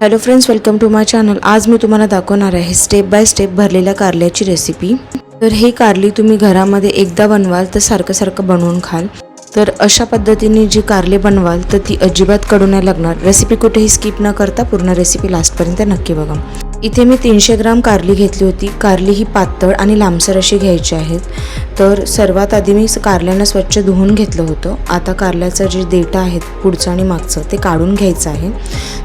Hello friends welcome to my channel आज मी तुम्हाला दाखवणार आहे स्टेप बाय स्टेप भरलेल्या कारल्याची रेसिपी तर हे कारली तुम्ही घरामध्ये एकदा बनवाल तर सारखं सारखं बनवून खाल. तर अशा पद्धतीने जी कारले बनवाल तर ती अजिबात कडू नाही लागणार. रेसिपी कुठेही स्किप न करता पूर्ण रेसिपी लास्टपर्यंत नक्की बघा. इथे मी तीनशे ग्राम कारली घेतली होती. कारली ही पातळ आणि लांबसर अशी घ्यायची आहेत. तर सर्वात आधी मी कारल्यांना स्वच्छ धुवून घेतलं होतं. आता कारल्याचं जे देठं आहेत पुढचं आणि मागचं ते काढून घ्यायचं आहे.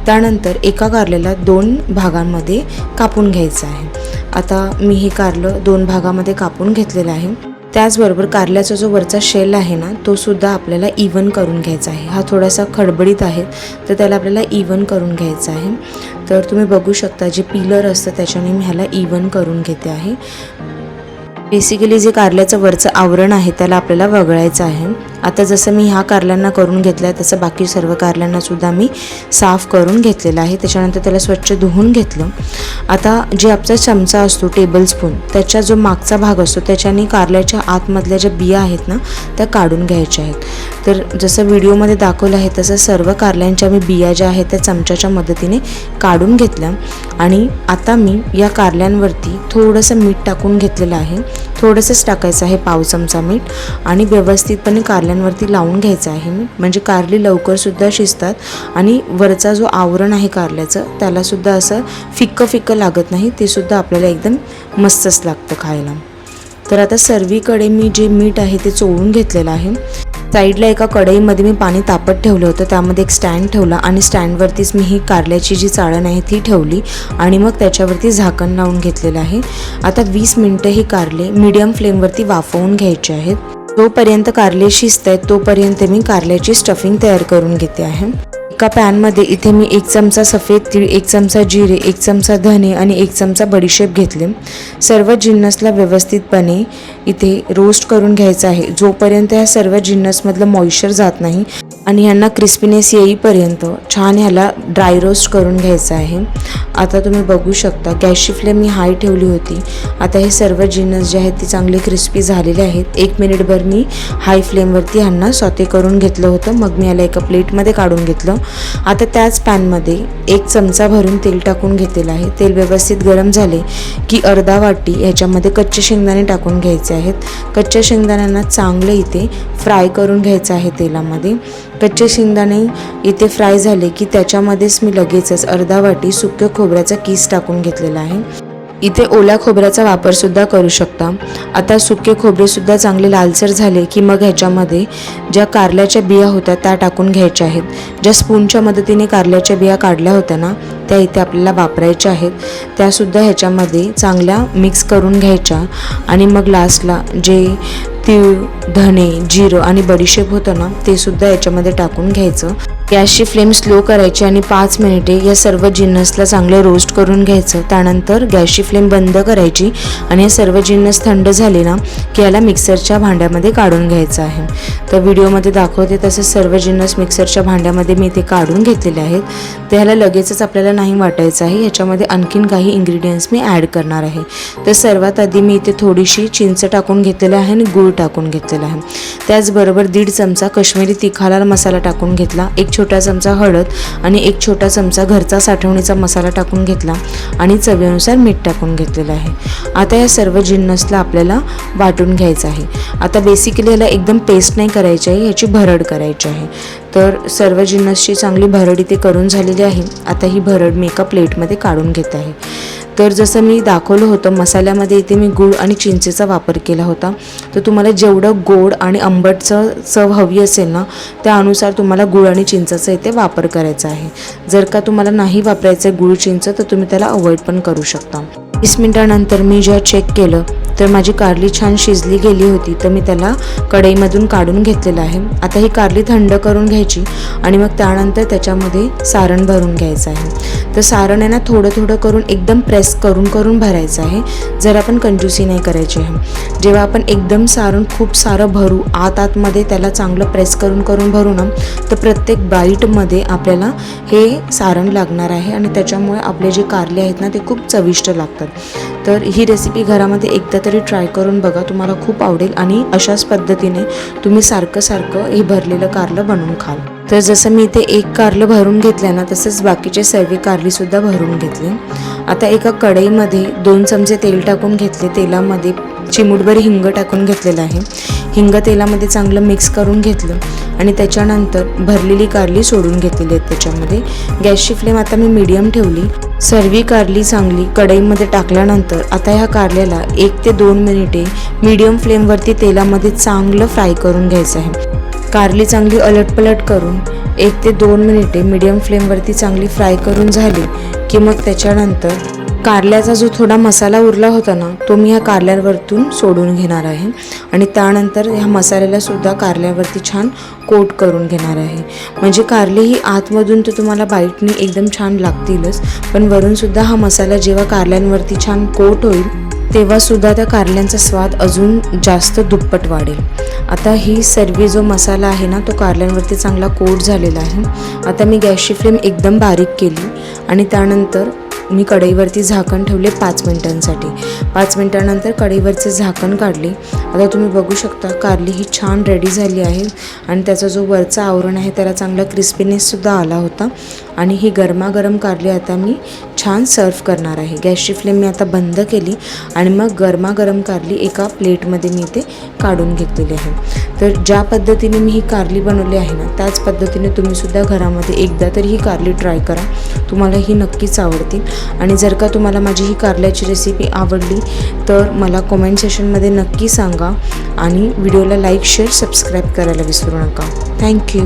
त्यानंतर एका कारल्याला दोन भागांमध्ये कापून घ्यायचं आहे. आता मी हे कारलं दोन भागामध्ये कापून घेतलेलं आहे. त्याचबरोबर कारल्याचा जो वरचा शेल आहे ना तो सुद्धा आपल्याला इवन करून घ्यायचा आहे. हा थोडासा खडबडीत आहे तर त्याला आपल्याला इवन करून घ्यायचा आहे. तर तुम्ही बघू शकता जे पिलर असतं त्याच्याने मी ह्याला इवन करून घेते आहे. बेसिकली जे कारल्याचं वरचं आवरण आहे त्याला आपल्याला वगळायचं आहे. आता जसं मी ह्या कारल्यांना करून घेतलं आहे तसं बाकी सर्व कारल्यांना सुद्धा मी साफ करून घेतलेलं आहे. त्याच्यानंतर त्याला स्वच्छ धुवून घेतलं. आता जे आपला चमचा असतो टेबल स्पून त्याचा जो मागचा भाग असतो त्याच्याने कारल्याच्या आतमधल्या ज्या बिया आहेत ना त्या काढून घ्यायच्या आहेत. तर जसं व्हिडिओमध्ये दाखवलं आहे तसं सर्व कारल्यांच्या मी बिया ज्या आहेत त्या चमच्याच्या मदतीने काढून घेतल्या. आणि आता मी या कारल्यांवरती थोडंसं मीठ टाकून घेतलेलं आहे. थोडंसंच टाकायचं आहे पाव चमचा मीठ आणि व्यवस्थितपणे कारल्यांवरती लावून घ्यायचं आहे मीठ. म्हणजे कारली लवकरसुद्धा शिजतात आणि वरचा जो आवरण आहे कारल्याचं त्यालासुद्धा असं फिक्कं फिक्कं लागत नाही ते सुद्धा आपल्याला एकदम मस्तच लागतं खायला. तर आता सर्वीकडे मी जे मीठ आहे ते चोळून घेतलेलं आहे. साईडला एका कढईमध्ये मी पाणी तापत ठेवलं होतं. त्यामध्ये एक स्टँड ठेवला आणि स्टँडवरतीच मी ही कारल्याची जी चाळण आहे ती ठेवली आणि मग त्याच्यावरती झाकण लावून घेतलेलं आहे. आता वीस मिनटं ही कारले मीडियम फ्लेमवरती वाफवून घ्यायचे आहेत. जोपर्यंत कारले शिजत आहेत तोपर्यंत मी कारल्याची स्टफिंग तयार करून घेते आहे. एका पॅनमध्ये इथे मी एक चमचा सफेद तीळ एक चमचा जिरे एक चमचा धने आणि एक चमचा बडीशेप घेतले. सर्व जिन्नसला व्यवस्थितपणे इथे रोस्ट करून घ्यायचं आहे. जोपर्यंत ह्या सर्व जिन्नसमधलं मॉइश्चर जात नाही आणि ह्यांना क्रिस्पीनेस येईपर्यंत छान ह्याला ड्राय रोस्ट करून घ्यायचं आहे. आता तुम्ही बघू शकता गॅसची फ्लेम मी हाय ठेवली होती. आता हे सर्व जिन्नस जे आहेत ते चांगले क्रिस्पी झालेले आहेत. एक मिनिटभर मी हाय फ्लेमवरती ह्यांना स्वते करून घेतलं होतं. मग मी याला एका प्लेटमध्ये काढून घेतलं. आता त्याच पॅनमध्ये एक चमचा भरून तेल टाकून घेतलेलं आहे. तेल व्यवस्थित गरम झाले की अर्धा वाटी ह्याच्यामध्ये कच्चे शेंगदाणे टाकून घ्यायचे आहेत. कच्च्या शेंगदाण्यांना चांगले इथे फ्राय करून घ्यायचं आहे तेलामध्ये. कच्चे शेंगदाणे इथे फ्राय झाले की त्याच्यामध्येच मी लगेचच अर्धा वाटी सुक्या खोबऱ्याचा किस टाकून घेतलेला आहे. इथे ओल्या खोबऱ्याचा वापरसुद्धा करू शकता. आता सुके खोबरेसुद्धा चांगले लालसर झाले की मग ह्याच्यामध्ये ज्या कारल्याच्या बिया होत्या त्या टाकून घ्यायच्या आहेत. ज्या स्पूनच्या मदतीने कारल्याच्या बिया काढल्या होत्या ना त्या इथे आपल्याला वापरायच्या आहेत. त्यासुद्धा ह्याच्यामध्ये चांगल्या मिक्स करून घ्यायच्या आणि मग लास्टला जे तीळ धणे जिरं आणि बडीशेप होतं ना ते सुद्धा याच्यामध्ये टाकून घ्यायचं. गॅसची फ्लेम स्लो करायची आणि पाच मिनिटे या सर्व जिन्नसला चांगलं रोस्ट करून घ्यायचं. त्यानंतर गॅसची फ्लेम बंद करायची आणि हे सर्व जिन्नस थंड झाले ना की याला मिक्सरच्या भांड्यामध्ये काढून घ्यायचं आहे. तर व्हिडिओमध्ये दाखवते तसे सर्व जिन्नस मिक्सरच्या भांड्यामध्ये मी इथे काढून घेतलेले आहेत. तर ह्याला लगेचच आपल्याला नाही वाटायचं आहे. ह्याच्यामध्ये आणखीन काही इन्ग्रेडियंट्स मी ॲड करणार आहे. तर सर्वात आधी मी इथे थोडीशी चिंच टाकून घेतलेलं आहे आणि गूळ टाकून घेतलेलं आहे. त्याचबरोबर दीड चमचा कश्मीरी तिखाला मसाला टाकून घेतला. एक छोटा चमचा हळद आणि एक छोटा चमचा घरचा साठवणीचा मसाला टाकून घेतला आणि चवीनुसार मीठ टाकून घेतलेलं आहे. आता या सर्व जिन्नसला आपल्याला वाटून घ्यायचं आहे. आता बेसिकली याला एकदम पेस्ट नाही करायची आहे ह्याची भरड करायची आहे. तर सर्व जिन्नसची चांगली भरड इथे करून झालेली आहे. आता ही भरड मी एका प्लेटमध्ये काढून घेत आहे. तर जसं मी दाखवलं होतं मसाल्यामध्ये इथे मी गूळ आणि चिंचेचा वापर केला होता. तर तुम्हाला जेवढं गोड आणि आंबटचं चव हवी असेल ना त्यानुसार तुम्हाला गूळ आणि चिंचाचा इथे वापर करायचा आहे. जर का तुम्हाला नाही वापरायचं आहे गूळ चिंच तर तुम्ही त्याला अवॉइड पण करू शकता. वीस मिनिटानंतर मी जेव्हा चेक केलं तर माझी कारली छान शिजली गेली होती. तर मी त्याला कढईमधून काढून घेतलेलं आहे. आता ही कारली थंड करून घ्यायची आणि मग त्यानंतर त्याच्यामध्ये सारण भरून घ्यायचं आहे. तर सारण आहे ना थोडं थोडं करून एकदम प्रेस करून करून भरायचं आहे. जर आपण कंजूसी नाही करायची आहे. जेव्हा आपण एकदम सारण खूप सारं भरू आत आतमध्ये त्याला चांगलं प्रेस करून करून भरू ना तर प्रत्येक बाईटमध्ये आपल्याला हे सारण लागणार आहे आणि त्याच्यामुळे आपले जे कारले आहेत ना ते खूप चविष्ट लागतात. तर ही रेसिपी घरामध्ये एकदा तरी ट्राय करून बघा. तुम्हाला खूप आवडेल आणि अशाच पद्धतीने तुम्ही सारखं सारखं हे भरलेलं कारलं बनवून खाल. तर जसं मी इथे एक कारलं भरून घेतलं ना तसंच बाकीचे सर्व कारलीसुद्धा भरून घेतले. आता एका कढईमध्ये दोन चमचे तेल टाकून घेतले. तेलामध्ये चिमूटभर हिंग टाकून घेतलेलं आहे. हिंग तेलामध्ये चांगलं मिक्स करून घेतलं आणि त्याच्यानंतर भरलेली कारली सोडून घेतलेली आहेत त्याच्यामध्ये. गॅसची फ्लेम आता मी मीडियम ठेवली. सर्वी कारली चांगली कढईमध्ये टाकल्यानंतर आता ह्या कारल्याला एक ते दोन मिनिटे मीडियम फ्लेमवरती तेलामध्ये चांगलं फ्राय करून घ्यायचं आहे. कारली चांगली अलटपलट करून एक ते दोन मिनिटे मीडियम फ्लेमवरती चांगली फ्राय करून झाली की मग त्याच्यानंतर कारल्याचा जो थोडा मसाला उरला होता ना तो मी ह्या कारल्यावरतून सोडून घेणार आहे. आणि त्यानंतर ह्या मसाल्याला सुद्धा कारल्यावरती छान कोट करून घेणार आहे. म्हणजे कारली ही आतमधून तर तुम्हाला बाईटनी एकदम छान लागतीलच पण वरूनसुद्धा हा मसाला जेव्हा कारल्यांवरती छान कोट होईल तेव्हासुद्धा त्या कारल्यांचा स्वाद अजून जास्त दुप्पट वाढेल. आता ही सर्व जो मसाला आहे ना तो कारल्यांवरती चांगला कोट झालेला आहे. आता मी गॅसची फ्लेम एकदम बारीक केली आणि त्यानंतर मी कढईवरती झाकण ठेवले पाच मिनिटांसाठी. पाच मिनिटानंतर कढईवरचे झाकण काढले. आता तुम्ही बघू शकता कारली ही छान रेडी झाली आहे आणि त्याचा जो वरचा आवरण आहे त्याला चांगला क्रिस्पीनेससुद्धा आला होता. आणि ही गरमागरम कारली आता मी छान सर्व करणार आहे. गॅसची फ्लेम मी आता बंद केली आणि मग गरमागरम कारली एका प्लेटमध्ये मी ते काढून घेतलेली आहे. तर ज्या पद्धतीने मी ही कारली बनवली आहे ना त्याच पद्धतीने तुम्हीसुद्धा घरामध्ये एकदा तरी ही कारली ट्राय करा. तुम्हाला ही नक्कीच आवडतील. आणि जर का तुम्हाला माझी ही कारल्याची रेसिपी आवडली तर मला कॉमेंट सेशनमध्ये नक्की सांगा. आणि व्हिडिओला लाईक शेअर सबस्क्राईब करायला विसरू नका. थँक्यू